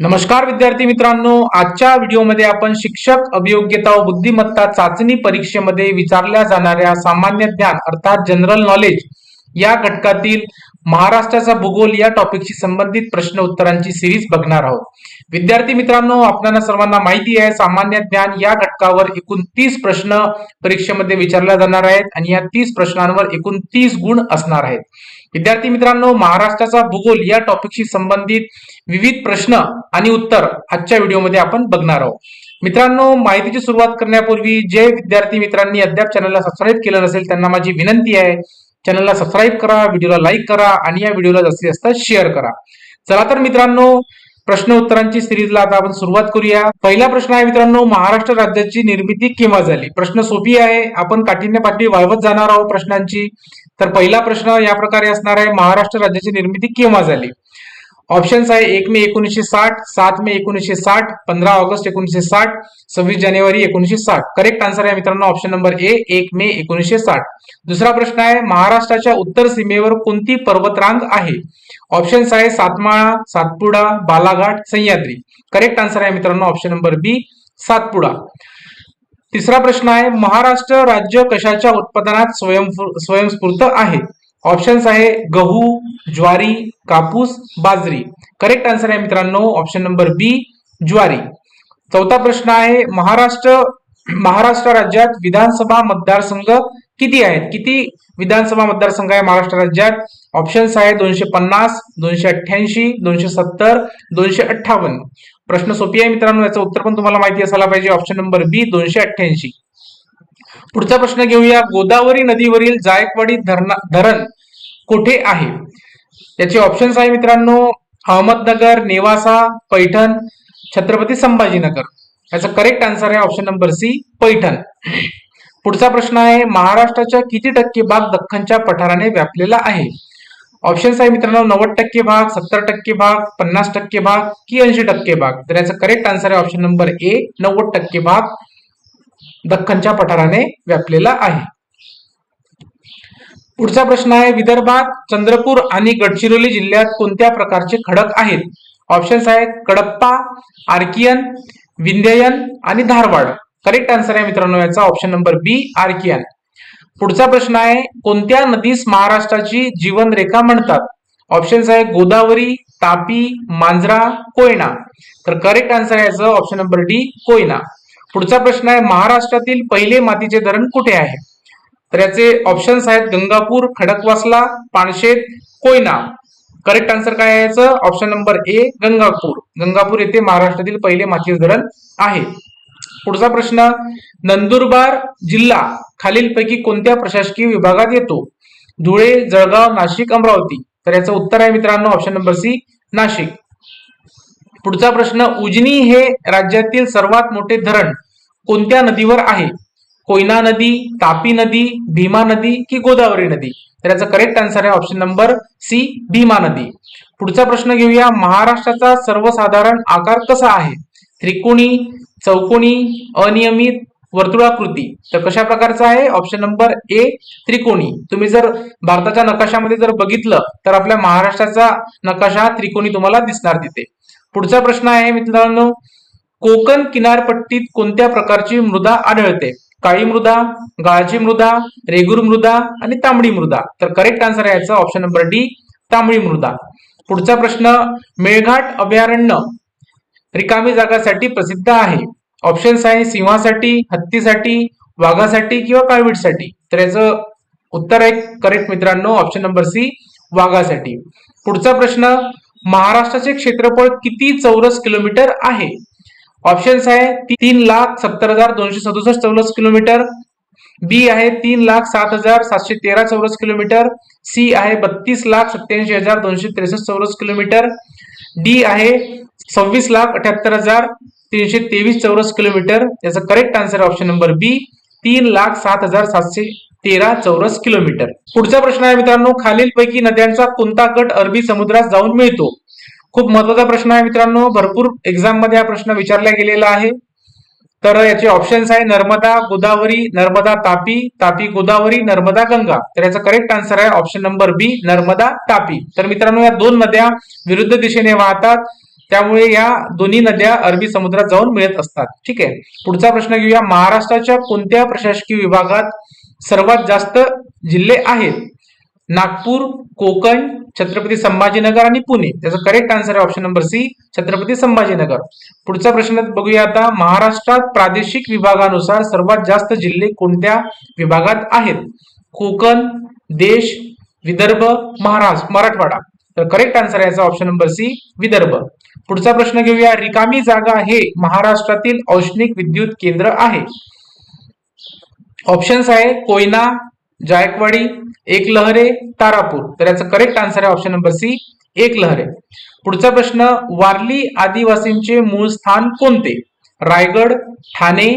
नमस्कार विद्यार्थी मित्रांनो आजच्या व्हिडिओमध्ये आपण शिक्षक अभियोग्यता व बुद्धिमत्ता चाचणी परीक्षेमध्ये विचारल्या जाणाऱ्या सामान्य ज्ञान अर्थात जनरल नॉलेज या घटकातील महाराष्ट्राचा भूगोल या टॉपिकशी संबंधित प्रश्न उत्तरांची सिरीज बघणार आहोत. विद्यार्थी मित्रांनो आपल्याला सर्वांना माहिती आहे सामान्य ज्ञान या घटकावर एकूण तीस प्रश्न परीक्षेमध्ये विचारल्या जाणार आहेत आणि या तीस प्रश्नांवर एकूण तीस गुण असणार आहेत. विद्यार्थी मित्रांनो महाराष्ट्राचा भूगोल या टॉपिकशी संबंधित विविध प्रश्न आणि उत्तर आजच्या व्हिडिओमध्ये आपण बघणार आहोत. मित्रांनो माहितीची सुरुवात करण्यापूर्वी जे विद्यार्थी मित्रांनी अद्याप चॅनलला सबस्क्राईब केलं नसेल त्यांना माझी विनंती आहे चॅनलला सबस्क्राईब करा व्हिडिओला लाईक करा आणि या व्हिडिओला जास्तीत जास्त शेअर करा. चला तर मित्रांनो प्रश्न उत्तरांची सिरीजला आता आपण सुरुवात करूया. पहिला प्रश्न आहे मित्रांनो महाराष्ट्र राज्याची निर्मिती केव्हा झाली? प्रश्न सोपी आहे आपण काठीण्य पाठी वाळवत जाणार आहोत प्रश्नांची. तर पहिला प्रश्न या प्रकारे असणार आहे महाराष्ट्र राज्याची निर्मिती केव्हा झाली? ऑप्शन्स आहे एक मे एकोणीसशे साठ सात मे एकोणीसशे साठ पंधरा ऑगस्ट एकोणीसशे साठ सव्वीस जानेवारी एकोणीसशे साठ. करेक्ट आन्सर आहे मित्रांनो ऑप्शन नंबर ए एक मे एकोणीसशे साठ. दुसरा प्रश्न आहे महाराष्ट्राच्या उत्तर सीमेवर कोणती पर्वतरांग आहे? ऑप्शन्स आहे सातमाळा सातपुडा बालाघाट सह्याद्री. करेक्ट आन्सर आहे मित्रांनो ऑप्शन नंबर बी सातपुडा. तिसरा प्रश्न आहे महाराष्ट्र राज्य कशाच्या उत्पादनात स्वयं स्वयंस्फूर्त आहे? ऑप्शन्स आहे गहू ज्वारी कापूस बाजरी. करेक्ट आन्सर आहे मित्रांनो ऑप्शन नंबर बी ज्वारी. चौथा प्रश्न आहे महाराष्ट्र महाराष्ट्र राज्यात विधानसभा मतदारसंघ किती आहेत? किती विधानसभा मतदारसंघ आहे महाराष्ट्र राज्यात? ऑप्शन्स आहे दोनशे पन्नास दोनशे अठ्ठ्याऐंशी दोनशे सत्तर दोनशे अठ्ठावन्न. प्रश्न सोपी आहे मित्रांनो याचं उत्तर पण तुम्हाला माहिती असायला पाहिजे. ऑप्शन नंबर बी दोनशे अठ्ठ्याऐंशी. पुढचा प्रश्न घेऊया. गोदावरी नदीवरील जायकवाडी धरण कुठे आहे? याचे ऑप्शन्स आहे मित्रांनो अहमदनगर नेवासा पैठण छत्रपती संभाजीनगर. याचा करेक्ट आन्सर आहे ऑप्शन नंबर सी पैठण. पुढचा प्रश्न आहे महाराष्ट्राच्या किती टक्के भाग दख्खनच्या पठाराने व्यापलेला आहे? ऑप्शन्स आहे मित्रांनो नव्वद टक्के भाग सत्तर टक्के भाग पन्नास टक्के भाग की ऐंशी टक्के भाग. तर याचा करेक्ट आन्सर आहे ऑप्शन नंबर ए नव्वद टक्के भाग दख्खनच्या पठाराने व्यापलेला आहे. पुढचा प्रश्न आहे विदर्भात चंद्रपूर आणि गडचिरोली जिल्ह्यात कोणत्या प्रकारचे खडक आहेत? ऑप्शन्स आहेत कडप्पा आर्कियन विंध्ययन आणि धारवाड. करेक्ट आन्सर आहे मित्रांनो याचा. Option number B Archaean. पुढचा प्रश्न आहे कोणत्या नदीस महाराष्ट्राची जीवनरेखा म्हणतात? ऑप्शन्स आहे गोदावरी तापी मांजरा कोयना. तर करेक्ट आन्सर आहे याचं. Option number D Koyna. पुढचा प्रश्न आहे महाराष्ट्रातील पहिले मातीचे धरण कुठे आहे? तर याचे ऑप्शन्स आहेत गंगापूर खडकवासला पानशेत कोयना. करेक्ट आन्सर काय आहे याचं? Option number A Gangapur. Gangapur येथे महाराष्ट्रातील पहिले मातीचे धरण आहे. पुढचा प्रश्न नंदुरबार जिल्हा खालीलपैकी कोणत्या प्रशासकीय विभागात येतो? धुळे जळगाव नाशिक अमरावती. तर याचं उत्तर आहे मित्रांनो ऑप्शन नंबर सी नाशिक. पुढचा प्रश्न उजनी हे राज्यातील सर्वात मोठे धरण कोणत्या नदीवर आहे? कोयना नदी तापी नदी भीमा नदी की गोदावरी नदी. तर याचा करेक्ट आन्सर आहे ऑप्शन नंबर सी भीमा नदी. पुढचा प्रश्न घेऊया महाराष्ट्राचा सर्वसाधारण आकार कसा आहे? त्रिकोणी चौकोनी अनियमित वर्तुळाकृती. तर कशा प्रकारचा आहे? ऑप्शन नंबर ए त्रिकोणी. तुम्ही जर भारताच्या नकाशामध्ये जर बघितलं तर आपल्या महाराष्ट्राचा नकाशा त्रिकोणी तुम्हाला दिसणार तिथे. पुढचा प्रश्न आहे मित्रांनो कोकण किनारपट्टीत कोणत्या प्रकारची मृदा आढळते? काळी मृदा गाळजी मृदा रेगुर मृदा आणि तांबडी मृदा. तर करेक्ट आन्सर आहे याचा ऑप्शन नंबर डी तांबडी मृदा. पुढचा प्रश्न मेळघाट अभयारण्य रिकामी जागासाठी प्रसिद्ध आहे. ऑप्शन्स आहे सिंहासाठी हत्तीसाठी वाघासाठी किंवा काळवीटसाठी. तर याचं उत्तर आहे करेक्ट मित्रांनो ऑप्शन नंबर सी वाघासाठी. पुढचा प्रश्न महाराष्ट्राचे क्षेत्रफळ किती चौरस किलोमीटर आहे? ऑप्शन्स आहे तीन लाख सत्तर हजार दोनशे सदुसष्ट चौरस किलोमीटर. बी आहे तीन लाख सात हजार सातशे तेरा चौरस किलोमीटर. सी आहे बत्तीस लाख सत्याऐंशी हजार दोनशे त्रेसष्ट चौरस किलोमीटर. डी आहे सव्वीस लाख अठ्याहत्तर हजार तीनशे तेवीस चौरस किलोमीटर. याचा correct answer option number B तीन लाख सात हजार सातशे तेरा चौरस किलोमीटर. पुढचा प्रश्न आहे मित्रांनो खालीलपैकी नद्यांचा कोणता गट अरबी समुद्रात जाऊन मिळतो? खूप महत्त्वाचा प्रश्न आहे मित्रांनो. भरपूर एक्झाममध्ये हा प्रश्न विचारला गेलेला आहे. तर याचे ऑप्शन्स आहे नर्मदा गोदावरी नर्मदा तापी तापी गोदावरी नर्मदा गंगा. तर याचा करेक्ट आन्सर आहे option number B Narmada Tapi. तर मित्रांनो या दोन नद्या विरुद्ध दिशेने वाहतात. त्यामुळे या दोन्ही नद्या अरबी समुद्रात जाऊन मिळत असतात. ठीक आहे? पुढचा प्रश्न घेऊया. महाराष्ट्राच्या कोणत्या प्रशासकीय विभागात सर्वात जास्त जिल्हे आहेत? नागपूर कोकण छत्रपती संभाजीनगर आणि पुणे. त्याचा करेक्ट आन्सर आहे option number C Chhatrapati Sambhajinagar. पुढचा प्रश्न बघूया आता. महाराष्ट्रात प्रादेशिक विभागानुसार सर्वात जास्त जिल्हे कोणत्या विभागात आहेत? कोकण देश विदर्भ महाराष्ट्र मराठवाडा. तर करेक्ट आन्सर आहे याचा ऑप्शन नंबर सी विदर्भ. पुढचा प्रश्न घेऊया. रिकामी जागा हे महाराष्ट्रातील औष्णिक विद्युत केंद्र आहे. ऑप्शन्स आहे कोयना जायकवाडी एक लहरे तारापूर. तर याचं करेक्ट आन्सर आहे ऑप्शन नंबर सी एक लहरे. पुढचा प्रश्न वारली आदिवासींचे मूळ स्थान कोणते? रायगड ठाणे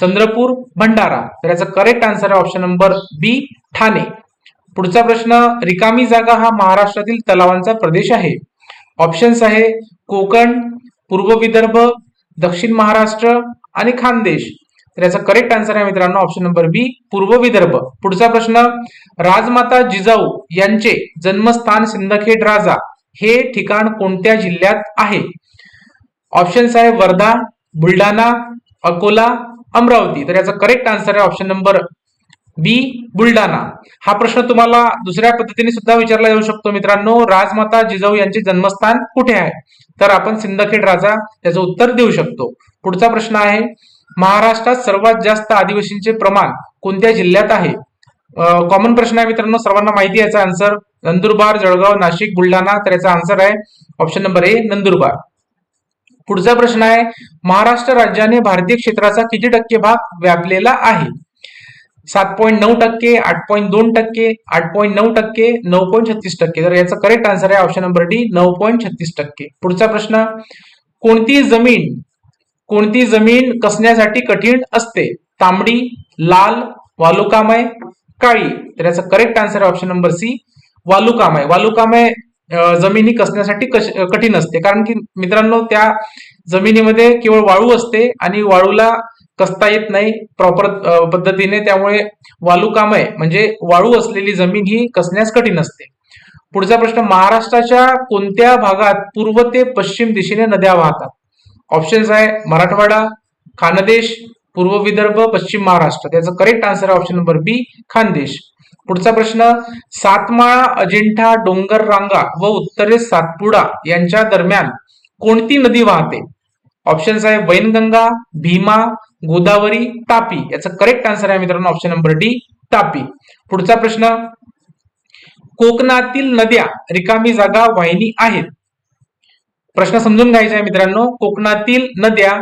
चंद्रपूर भंडारा. तर याचं करेक्ट आन्सर आहे ऑप्शन नंबर बी ठाणे. पुढचा प्रश्न रिकामी जागा हा महाराष्ट्रातील तलावांचा प्रदेश आहे. ऑप्शन्स आहे कोकण पूर्व विदर्भ दक्षिण महाराष्ट्र आणि खानदेश. तर याचा करेक्ट आन्सर आहे मित्रांनो ऑप्शन नंबर बी पूर्व विदर्भ. पुढचा प्रश्न राजमाता जिजाऊ यांचे जन्मस्थान सिंदखेड राजा हे ठिकाण कोणत्या जिल्ह्यात आहे? ऑप्शन्स आहे वर्धा बुलढाणा अकोला अमरावती. तर याचा करेक्ट आन्सर आहे ऑप्शन नंबर बी बुलढाणा. हा प्रश्न तुम्हाला दुसऱ्या पद्धतीने सुद्धा विचारला जाऊ शकतो मित्रांनो राजमाता जिजाऊ यांचे जन्मस्थान कुठे आहे? तर आपण सिंदखेड राजा त्याचं उत्तर देऊ शकतो. पुढचा प्रश्न आहे महाराष्ट्रात सर्वात जास्त आदिवासींचे प्रमाण कोणत्या जिल्ह्यात आहे? कॉमन प्रश्न आहे मित्रांनो सर्वांना माहिती याचा आन्सर नंदुरबार जळगाव नाशिक बुलढाणा तर याचा आन्सर आहे ऑप्शन नंबर ए नंदुरबार. पुढचा प्रश्न आहे महाराष्ट्र राज्याने भारतीय क्षेत्राचा किती टक्के भाग व्यापलेला आहे? सात पॉईंट नऊ टक्के आठ पॉईंट दोन टक्के आठ पॉईंट नऊ टक्के नऊ पॉईंट छत्तीस टक्के. तर याचा करेक्ट आन्सर आहे ऑप्शन नंबर डी नऊ पॉईंट छत्तीस टक्के. पुढचा प्रश्न कोणती जमीन कोणती जमीन कसण्यासाठी कठीण असते? तांबडी लाल वालुकामय काळी. तर याचा करेक्ट आन्सर आहे ऑप्शन नंबर सी वालुकामय. वालुकामय जमिनी कसण्यासाठी कठीण असते. कारण की मित्रांनो त्या जमिनीमध्ये केवळ वाळू असते आणि वाळूला कसता येत नाही प्रॉपर पद्धतीने. त्यामुळे वालुकामय म्हणजे वाळू असलेली जमीन ही कसण्यास कठीण असते. पुढचा प्रश्न महाराष्ट्राच्या कोणत्या भागात पूर्व ते पश्चिम दिशेने नद्या वाहतात? ऑप्शन्स आहे मराठवाडा खानदेश पूर्व विदर्भ पश्चिम महाराष्ट्र. त्याचं करेक्ट आन्सर आहे ऑप्शन नंबर बी खानदेश. पुढचा प्रश्न सातमाळा अजिंठा डोंगर रांगा व उत्तरेस सातपुडा यांच्या दरम्यान कोणती नदी वाहते? ऑप्शन्स आहे वैनगंगा भीमा गोदावरी तापी. याचा करेक्ट आन्सर आहे मित्रांनो ऑप्शन नंबर डी तापी. पुढचा प्रश्न कोकणातील नद्या रिकामी जागा वाहिनी आहेत. प्रश्न समजून घ्यायचा आहे मित्रांनो. कोकणातील नद्या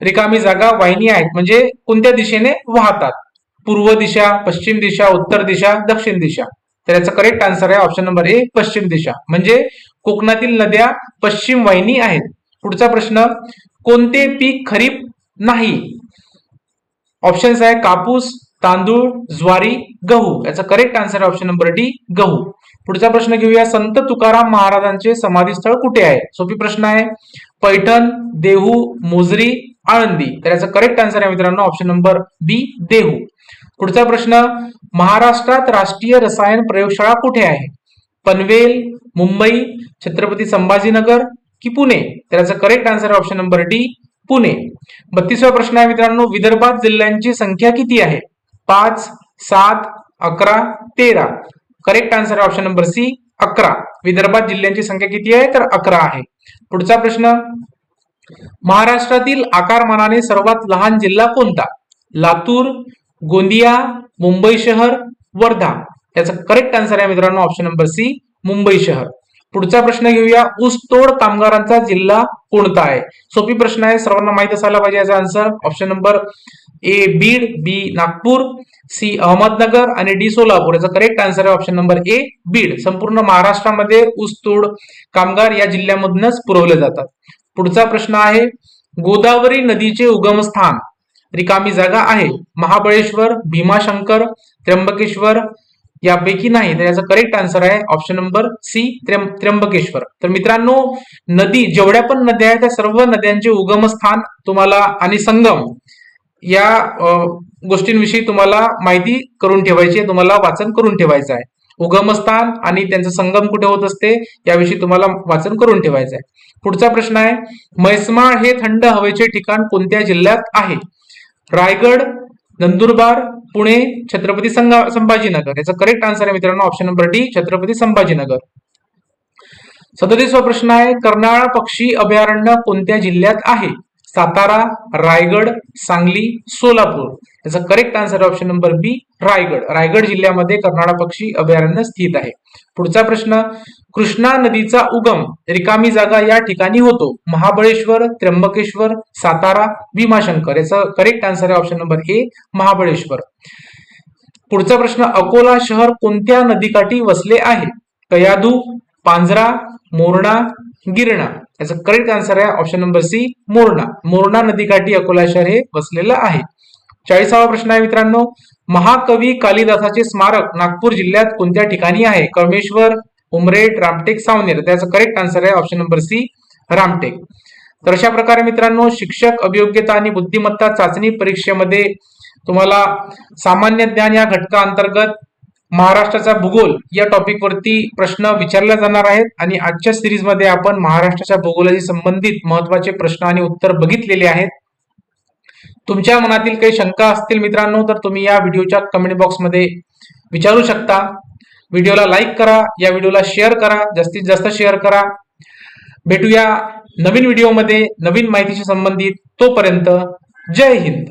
रिकामी जागा वाहिनी आहेत. म्हणजे कोणत्या दिशेने वाहतात? पूर्व दिशा पश्चिम दिशा उत्तर दिशा दक्षिण दिशा. तर याचा करेक्ट आन्सर आहे ऑप्शन नंबर ए पश्चिम दिशा. म्हणजे कोकणातील नद्या पश्चिम वाहिनी आहेत. पुढचा प्रश्न कोणते पीक खरीप नाही? ऑप्शन्स आहे कापूस तांदूळ ज्वारी गहू. याचा correct answer option number D गहू. पुढचा प्रश्न घेऊया. संत तुकाराम महाराजांचे समाधीस्थळ कुठे आहे? सोपी प्रश्न आहे. पैठण देहू मोजरी आळंदी. तर याचा करेक्ट आन्सर आहे मित्रांनो ऑप्शन नंबर बी देहू. पुढचा प्रश्न महाराष्ट्रात राष्ट्रीय रसायन प्रयोगशाळा कुठे आहे? पनवेल मुंबई छत्रपती संभाजीनगर की पुणे? तर याचा correct answer option number D Pune. बत्तीसवा प्रश्न आहे मित्रांनो विदर्भात जिल्ह्यांची संख्या किती आहे? पाच सात अकरा तेरा. Correct answer option number C अकरा. विदर्भात जिल्ह्यांची संख्या किती आहे? तर अकरा आहे. पुढचा प्रश्न. महाराष्ट्रातील आकारमानाने सर्वात लहान जिल्हा कोणता? लातूर गोंदिया मुंबई शहर वर्धा. याचा करेक्ट आन्सर आहे मित्रांनो ऑप्शन नंबर सी मुंबई शहर. पुढचा प्रश्न घेऊया. ऊसतोड कामगारांचा जिल्हा कोणता आहे? सोपी प्रश्न आहे. सर्वांना माहीत असायला पाहिजे याचा answer option number A Beed B Nagpur C Ahmednagar आणि डी सोलापूर. याचा करेक्ट आन्सर आहे ऑप्शन नंबर ए बीड संपूर्ण महाराष्ट्रामध्ये ऊसतोड कामगार या जिल्ह्यामधूनच पुरवले जातात. पुढचा प्रश्न आहे गोदावरी नदीचे उगमस्थान रिकामी जागा आहे. महाबळेश्वर भीमाशंकर त्र्यंबकेश्वर यापैकी नाही. तर याचा करेक्ट आन्सर आहे ऑप्शन नंबर सी त्र्यंबकेश्वर. तर मित्रांनो नदी जेवढ्या पण नद्या आहेत त्या सर्व नद्यांचे उगमस्थान तुम्हाला आणि संगम या गोष्टींविषयी तुम्हाला माहिती करून ठेवायची आहे तुम्हाला वाचन करून ठेवायचं आहे. उगमस्थान आणि त्यांचं संगम कुठे होत असते याविषयी तुम्हाला वाचन करून ठेवायचं आहे. पुढचा प्रश्न आहे म्हैसमाळ हे थंड हवेचे ठिकाण कोणत्या जिल्ह्यात आहे? रायगड नंदुरबार पुणे छत्रपती संभाजीनगर. याचा करेक्ट आन्सर आहे मित्रांनो option number D Chhatrapati Sambhajinagar. सदतीसवा प्रश्न आहे कर्नाळा पक्षी अभयारण्य कोणत्या जिल्ह्यात आहे? सातारा रायगड सांगली सोलापूर. याचा correct answer option number B Raigad. Raigad जिल्ह्यामध्ये कर्नाळा पक्षी अभयारण्य स्थित आहे. पुढचा प्रश्न कृष्णा नदीचा उगम रिकामी जागा या ठिकाणी होतो. महाबळेश्वर त्र्यंबकेश्वर सातारा भीमाशंकर. याचा करेक्ट आन्सर आहे ऑप्शन नंबर ए महाबळेश्वर. पुढचा प्रश्न अकोला शहर कोणत्या नदीकाठी वसले आहे? कयाधू पांझरा मोरणा गिरणा. याचा करेक्ट आन्सर आहे option number C Morna. Morna नदीकाठी अकोला शहर हे वसलेलं आहे. चाळीसावा प्रश्न आहे मित्रांनो महाकवी कालिदासाचे स्मारक नागपूर जिल्ह्यात कोणत्या ठिकाणी आहे? कळमेश्वर उमरेट रामटेक सावनेर. त्याचा करेक्ट आन्सर आहे ऑप्शन नंबर सी रामटेक. तर अशा प्रकारे मित्रांनो शिक्षक अभियोग्यता आणि बुद्धिमत्ता चाचणी परीक्षेमध्ये तुम्हाला सामान्य ज्ञान या घटका अंतर्गत महाराष्ट्राचा भूगोल या टॉपिक वरती प्रश्न विचारले जाणार आहेत. आणि आजच्या सिरीजमध्ये आपण महाराष्ट्राच्या भूगोलाशी संबंधित महत्त्वाचे प्रश्न आणि उत्तर बघितलेले आहेत. तुमच्या मनातील काही शंका असतील मित्रांनो तर तुम्ही या व्हिडिओच्या कमेंट बॉक्समध्ये विचारू शकता. व्हिडिओला लाईक करा या व्हिडिओला शेअर करा जास्तीत जास्त शेअर करा. भेटूया नवीन व्हिडिओमध्ये नवीन माहितीशी संबंधित तोपर्यंत जय हिंद.